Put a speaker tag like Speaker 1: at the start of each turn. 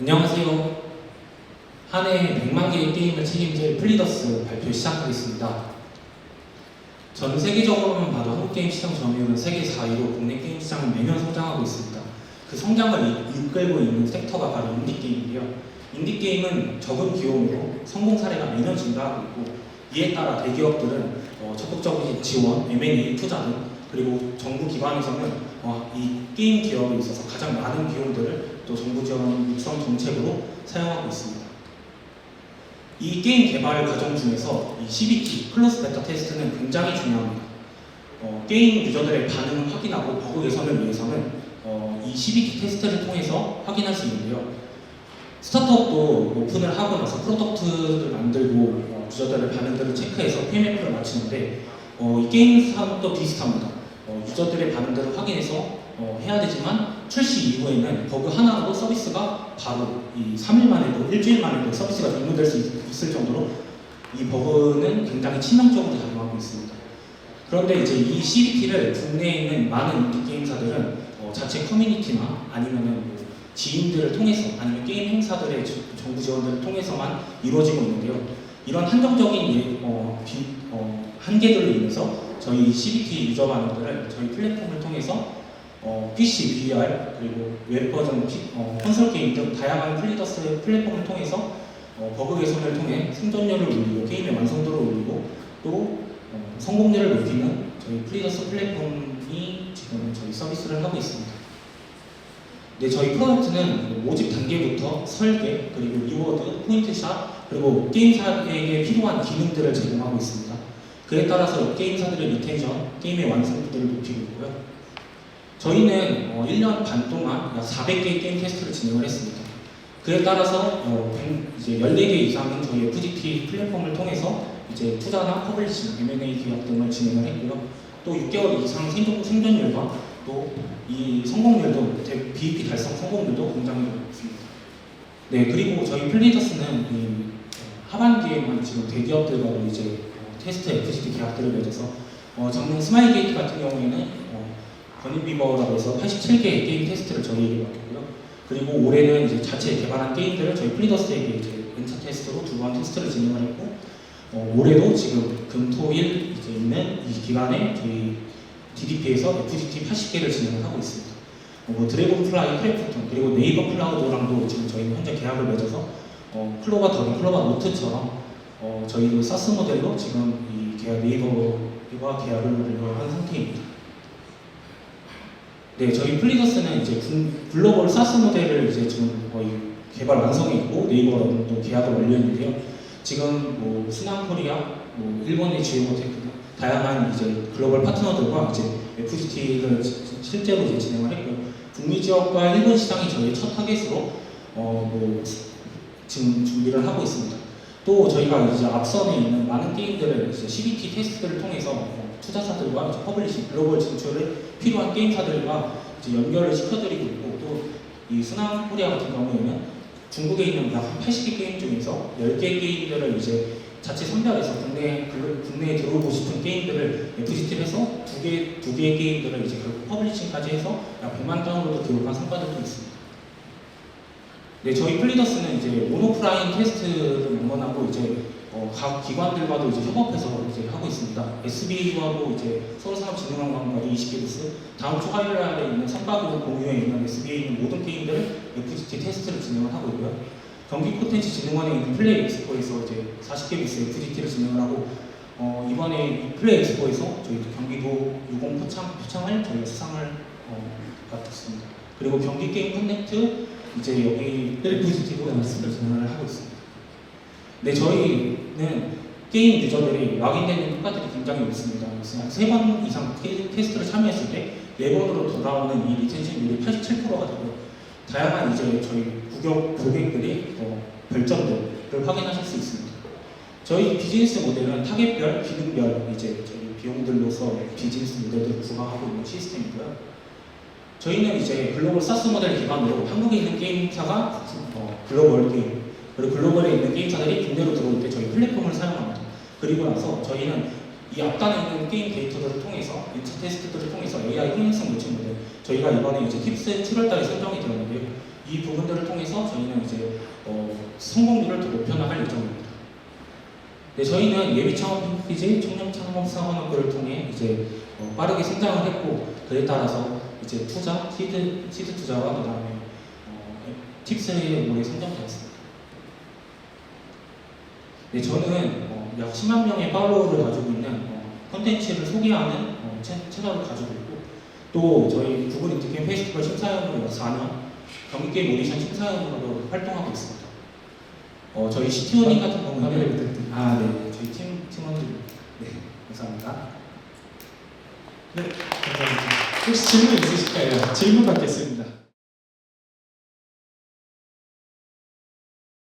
Speaker 1: 안녕하세요. 한 해 100만 개의 게임을 책임질 플리더스 발표 시작하겠습니다. 전 세계적으로만 봐도 한국 게임 시장 점유율은 세계 4위로 국내 게임 시장은 매년 성장하고 있습니다. 그 성장을 이- 이끌고 있는 섹터가 바로 인디게임인데요. 인디게임은 적은 비용으로 성공 사례가 매년 증가하고 있고 이에 따라 대기업들은 어, 적극적인 지원, M&A 투자 등 그리고 정부 기관에서는 어, 이 게임 기업에 있어서 가장 많은 비용들을 또 정부 지원 육성 정책으로 사용하고 있습니다. 이 게임 개발 과정 중에서 이 CBT, 클로스 베타 테스트는 굉장히 중요합니다. 어, 게임 유저들의 반응을 확인하고 버그 개선을 위해서는 어, 이 CBT 테스트를 통해서 확인할 수 있는데요. 스타트업도 오픈을 하고 나서 프로덕트를 만들고 어, 유저들의 반응들을 체크해서 PMF를 마치는데 어, 이 게임 산업도 비슷합니다. 어, 유저들의 반응들을 확인해서 어, 해야 되지만 출시 이후에는 버그 하나로 서비스가 바로 이 3일 만에도 일주일 만에도 서비스가 종료될 수 있, 있을 정도로 이 버그는 굉장히 치명적으로 작용하고 있습니다. 그런데 이제 이 CBT를 국내에 있는 많은 게임사들은 어, 자체 커뮤니티나 아니면은 뭐 지인들을 통해서 아니면 게임 행사들의 저- 정부 지원들을 통해서만 이루어지고 있는데요. 이런 한정적인 예- 어, 비- 어, 한계들로 인해서 저희 CBT 유저 반응들을 저희 플랫폼을 통해서 어, PC, VR 그리고 웹 버전, 피- 어, 콘솔 게임 등 다양한 플리더스 플랫폼을 통해서 어, 버그 개선을 통해 생존율을 올리고 게임의 완성도를 올리고 또 어, 성공률을 높이는 저희 플리더스 플랫폼이 지금 저희 서비스를 하고 있습니다. 네, 저희 프로젝트는 모집 단계부터 설계, 그리고 리워드, 포인트샷, 그리고 게임사에게 필요한 기능들을 제공하고 있습니다. 그에 따라서 게임사들의 리텐션, 게임의 완성도를 높이고 있고요. 저희는 어, 1년 반 동안 약 400개의 게임 테스트를 진행을 했습니다. 그에 따라서 어, 100 이제 14개 이상은 저희 FGT 플랫폼을 통해서 이제 투자나 퍼블리싱, M&A 기업 등을 진행을 했고요. 또 6개월 이상 생존, 생존율과 또 이 성공률도 대- BEP 달성 성공률도 굉장히 높습니다. 네 그리고 저희 플리더스는 이 어, 하반기에만 지금 대기업들과도 이제 어, 테스트 FGT 계약들을 맺어서 어, 작년 스마일 게이트 같은 경우에는 어, 버니비버라고 해서 87개의 게임 테스트를 저희에게 맡겼고요. 그리고 올해는 이제 자체 개발한 게임들을 저희 플리더스에게 이제 엔차 테스트로 두 번 테스트를 진행을 했고 어, 올해도 지금 금토일 이제 있는 이 기간에 저희 DDP에서 FGT 80개를 진행을 하고 있습니다. 어, 뭐 드래곤 플라이, 크래프톤 그리고 네이버 클라우드랑도 지금 저희는 현재 계약을 맺어서 어, 클로바 더빙, 클로바 노트처럼 어, 저희도 사스 모델로 지금 이 계약 네이버와 계약을 한 상태입니다. 네, 저희 플리더스는 이제 군- 글로벌 사스 모델을 이제 지금 거의 개발 완성해 있고 네이버랑 또 계약을 완료했는데요. 지금 뭐 스남코리아, 뭐 일본의 지오테크 다양한 이제 글로벌 파트너들과 이제 FGT를 실제로 이제 진행을 했고요. 북미 지역과 일본 시장이 저희 첫 타겟으로 어 뭐 지금 준비를 하고 있습니다. 또 저희가 이제 앞선에 있는 많은 게임들을 이제 CBT 테스트를 통해서 어, 투자사들과 이제 퍼블리싱 글로벌 진출을 필요한 게임사들과 이제 연결을 시켜드리고 있고 또 이 순환 코리아 같은 경우에는 중국에 있는 약 80개 게임 중에서 10개 게임들을 이제 자체 선별해서 국내 국내에 들어오고 싶은 게임들을 FGT를 해서 두 개 두 개의 게임들을 이제 결국 퍼블리싱까지 해서 약 100만 다운로드 기록한 성과들도 있습니다. 네, 저희 플리더스는 이제 온오프라인 테스트를 응원하고 이제 어, 각 기관들과도 이제 협업해서 이제 하고 있습니다. SBA와도 이제 서울산업진흥원과도 20개 부스, 다음 주 화요일 날에 있는 선박으로 공유에 있는 SBA에 있는 모든 게임들을 FGT 테스트를 진행을 하고 있고요. 경기 콘텐츠 진흥원에 있는 플레이 엑스포에서 이제 40개 부스 FGT를 진행을 하고 어, 이번에 이 플레이 엑스포에서 저희 경기도 유공 표창, 표창을 저희가 수상을 어, 받았습니다. 그리고 경기 게임 커넥트 이제 여기 FGT도 진행을 하고 있습니다. 네, 저희는 게임 유저들이 락인되는 효과들이 굉장히 높습니다. 세번 이상 테- 테스트를 참여했을 때네 번으로 돌아오는 이 리텐션율이 87%가 되고요. 다양한 이제 저희 구격 고객들이 어, 별점들을 확인하실 수 있습니다. 저희 비즈니스 모델은 타겟별, 기능별 이제 저희 비용들로서 비즈니스 모델들을 부과하고 있는 시스템이고요. 저희는 이제 글로벌 사스 모델 기반으로 한국에 있는 게임사가 어, 글로벌 게임 그리고 글로벌에 있는 게임사들이 국내로 들어올 때 저희 플랫폼을 사용합니다. 그리고 나서 저희는 이 앞단에 있는 게임 데이터들을 통해서 인차 테스트들을 통해서 AI 흥행성 매칭 모델 저희가 이번에 이제 팁스 7월달에 선정이 되었는데요. 이이 부분들을 통해서 저희는 이제 어, 성공률을 더 높여나갈 예정입니다. 네, 저희는 예비 창업 핑크퀴즈 청년 창업 사관학교를 통해 이제 어, 빠르게 성장을 했고 그에 따라서 이제 투자, 시드, 시드 투자와 그 다음에 어, 팁스에 오래 성장되었습니다. 네, 저는 어, 약 10만 명의 팔로워를 가지고 있는 어, 콘텐츠를 소개하는 어, 채, 채널을 가지고 있고 또 저희 구글 인트게임 페스티벌 심사위원으로 4년 경기게임 오디션 심사위원으로 활동하고 있습니다. 어, 저희 CTO님 같은 경우는
Speaker 2: 부탁드립니다.
Speaker 1: 아, 네, 저희 팀 팀원들 네, 감사합니다.
Speaker 2: 네, 감사합니다. 혹시 질문 있으실까요? 질문 받겠습니다.